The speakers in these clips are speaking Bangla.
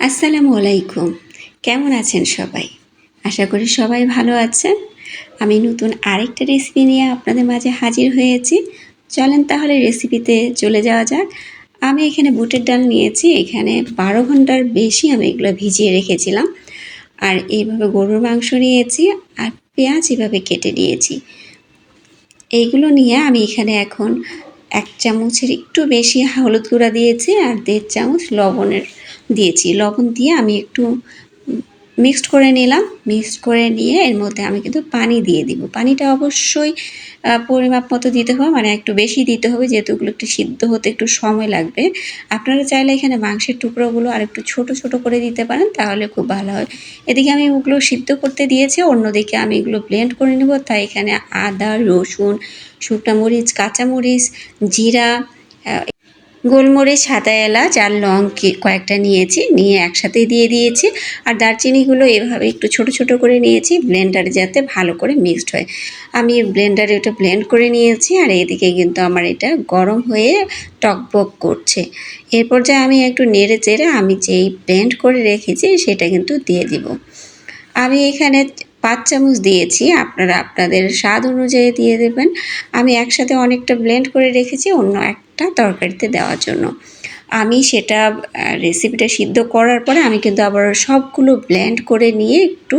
আসসালামু আলাইকুম। কেমন আছেন সবাই? আশা করি সবাই ভালো আছেন। আমি নতুন আরেকটা রেসিপি নিয়ে আপনাদের মাঝে হাজির হয়েছি। চলেন তাহলে রেসিপিতে চলে যাওয়া যাক। আমি এখানে বুটের ডাল নিয়েছি। এখানে বারো ঘণ্টার বেশি আমি এগুলো ভিজিয়ে রেখেছিলাম। আর এইভাবে গরুর মাংস নিয়েছি আর পেঁয়াজ এভাবে কেটে নিয়েছি। এইগুলো নিয়ে আমি এখানে এখন এক চামচের একটু বেশি হলুদ গুঁড়া দিয়েছি আর দেড় চামচ লবণের দিয়েছি। লবণ দিয়ে আমি একটু মিক্সড করে নিলাম। মিক্সড করে নিয়ে এর মধ্যে আমি কিন্তু পানি দিয়ে দিব। পানিটা অবশ্যই পরিমাপ মতো দিতে হবে মানে একটু বেশি দিতে হবে, যেহেতু ওগুলো একটু সিদ্ধ হতে একটু সময় লাগবে। আপনারা চাইলে এখানে মাংসের টুকরোগুলো আর একটু ছোট ছোট করে দিতে পারেন, তাহলে খুব ভালো হয়। এদিকে আমি ওগুলো সিদ্ধ করতে দিয়েছি, অন্যদিকে আমি এগুলো ব্লেন্ড করে নেব। তাই এখানে আদা, রসুন, শুকনা মরিচ, কাঁচামরিচ, জিরা গোলমরিচ, সাদা এলাচ আর লং কয়েকটা নিয়েছি, নিয়ে একসাথে দিয়ে দিয়েছি। আর দারচিনিগুলো এভাবে একটু ছোট ছোট করে নিয়েছি ব্লেন্ডারে যাতে ভালো করে মিক্সড হয়। আমি ব্লেন্ডারে ওটা ব্লেন্ড করে নিয়েছি আর এদিকে কিন্তু আমার এটা গরম হয়ে টকবক করছে। এরপর যে আমি একটু নেড়ে চেড়ে আমি যেই ব্লেন্ড করে রেখেছি সেটা কিন্তু দিয়ে দিব। আমি এখানে পাঁচ চামচ দিয়েছি, আপনারা আপনাদের স্বাদ অনুযায়ী দিয়ে দেবেন। আমি একসাথে অনেকটা ব্লেন্ড করে রেখেছি, অন্য একটা তরকারিতে দেওয়ার জন্য। আমি সেটা রেসিপিটা সিদ্ধ করার পরে আমি কিন্তু আবার সবগুলো ব্লেন্ড করে নিয়ে একটু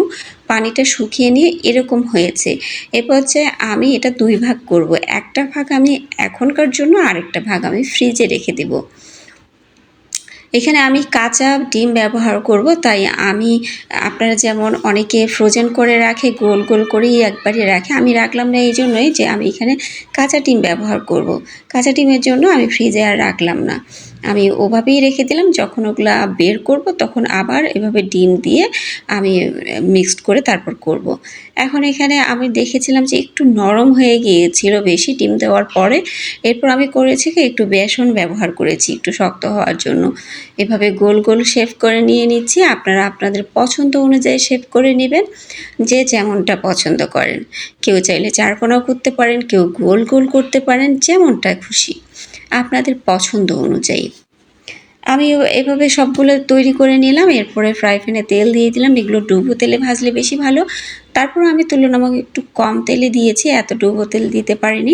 পানিটা শুকিয়ে নিয়ে এরকম হয়েছে। এরপর হচ্ছে আমি এটা দুই ভাগ করব। একটা ভাগ আমি এখনকার জন্য, আরেকটা ভাগ আমি ফ্রিজে রেখে দেবো। এখানে আমি কাঁচা ডিম ব্যবহার করব, তাই আমি, আপনারা যেমন অনেকে ফ্রোজেন করে রাখে, গোল গোল করেই একবারে রাখে, আমি রাখলাম না এই জন্যই যে আমি এখানে কাঁচা ডিম ব্যবহার করব। কাঁচা ডিমের জন্য আমি ফ্রিজে আর রাখলাম না আমি ওভাবেই রেখে দিলাম, যখন ওগুলা বের করব তখন আবার এভাবে ডিম দিয়ে আমি মিক্সড করে তারপর করব। এখন এখানে আমি দেখেছিলাম যে একটু নরম হয়ে গিয়েছিল বেশি ডিম দেওয়ার পরে, এরপর আমি করেছি কি একটু বেসন ব্যবহার করেছি একটু শক্ত হওয়ার জন্য। এভাবে গোল গোল শেপ করে নিয়ে নিচ্ছি, আপনারা আপনাদের পছন্দ অনুযায়ী শেপ করে নেবেন, যে যেমনটা পছন্দ করেন। কেউ চাইলে চারকোনাও করতে পারেন, কেউ গোল গোল করতে পারেন, যেমনটা খুশি। আপনাদের পছন্দ অনুযায়ী। আমি এভাবে সবগুলো তৈরি করে নিলাম, এরপরে ফ্রাই প্যানে তেল দিয়ে দিলাম। এগুলো ডুবো তেলে ভাজলে বেশি ভালো। তারপর আমি তুলনামূলক একটু কম তেলে দিয়েছি, এত ডুবো তেল দিতে পারিনি।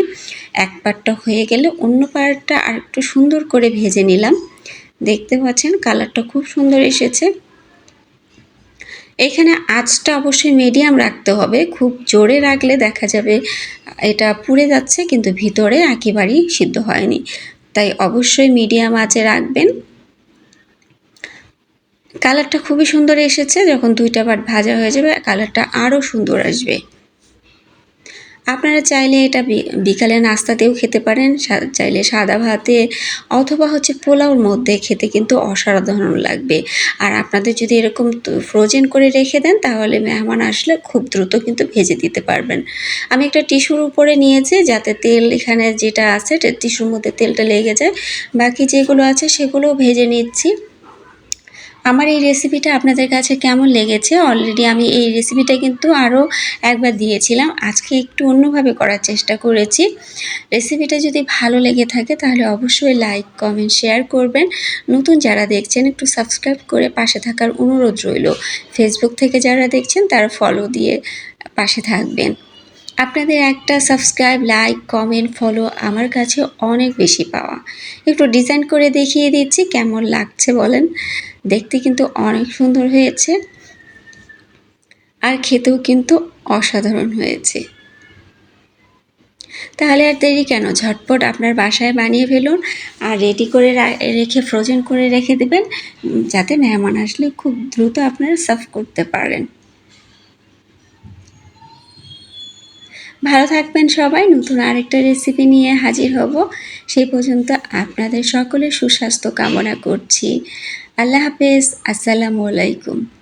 এক পাটটা হয়ে গেলে অন্য পাটটা আর একটু সুন্দর করে ভেজে নিলাম। দেখতে পাচ্ছেন কালারটা খুব সুন্দর এসেছে। এখানে আঁচটা অবশ্যই মিডিয়াম রাখতে হবে। খুব জোরে রাখলে দেখা যাবে, এটা পুড়ে যাচ্ছে কিন্তু ভিতরে একেবারেই সিদ্ধ হয়নি। তাই অবশ্যই মিডিয়াম আঁচে রাখবেন। কালারটা খুবই সুন্দর এসেছে। যখন দুইটা বার ভাজা হয়ে যাবে কালারটা আরও সুন্দর আসবে। আপনারা চাইলে এটা বিকালে নাস্তাতেও খেতে পারেন চাইলে সাদা ভাতে অথবা হচ্ছে পোলাওর মধ্যে খেতে কিন্তু অসাধারণ লাগবে। আর আপনাদের যদি এরকম ফ্রোজেন করে রেখে দেন, তাহলে মেহমান আসলে খুব দ্রুত কিন্তু ভেজে দিতে পারবেন। আমি একটা টিস্যুর উপরে নিয়েছি, যাতে তেল এখানে যেটা আছে, টিস্যুর মধ্যে তেলটা লেগে যায়। বাকি যেগুলো আছে, সেগুলোও ভেজে নিচ্ছি। আমার এই রেসিপিটা আপনাদের কাছে কেমন লেগেছে? অলরেডি আমি এই রেসিপিটা কিন্তু আরও একবার দিয়েছিলাম। আজকে একটু অন্যভাবে করার চেষ্টা করেছি। রেসিপিটা যদি ভালো লেগে থাকে, তাহলে অবশ্যই লাইক কমেন্ট শেয়ার করবেন। নতুন যারা দেখছেন, একটু সাবস্ক্রাইব করে পাশে থাকার অনুরোধ রইল। ফেসবুক থেকে যারা দেখছেন, তারা ফলো দিয়ে পাশে থাকবেন। আপনাদের একটা সাবস্ক্রাইব লাইক কমেন্ট ফলো আমার কাছে অনেক বেশি পাওয়া। একটু ডিজাইন করে দেখিয়ে দিচ্ছি কেমন লাগছে বলেন। দেখতে কিন্তু অনেক সুন্দর হয়েছে। আর খেতেও কিন্তু অসাধারণ হয়েছে। তাহলে আর দেরি কেন? ঝটপট আপনার বাসায় বানিয়ে ফেলুন আর রেডি করে রেখে ফ্রোজেন করে রেখে দেবেন, যাতে মেহমান আসলে খুব দ্রুত আপনারা সার্ভ করতে পারেন। ভালো থাকবেন সবাই। নতুন আরেকটা রেসিপি নিয়ে হাজির হব। সেই পর্যন্ত আপনাদের সকলের সুস্বাস্থ্য কামনা করছি। আল্লাহ হাফেজ। আসসালামু আলাইকুম।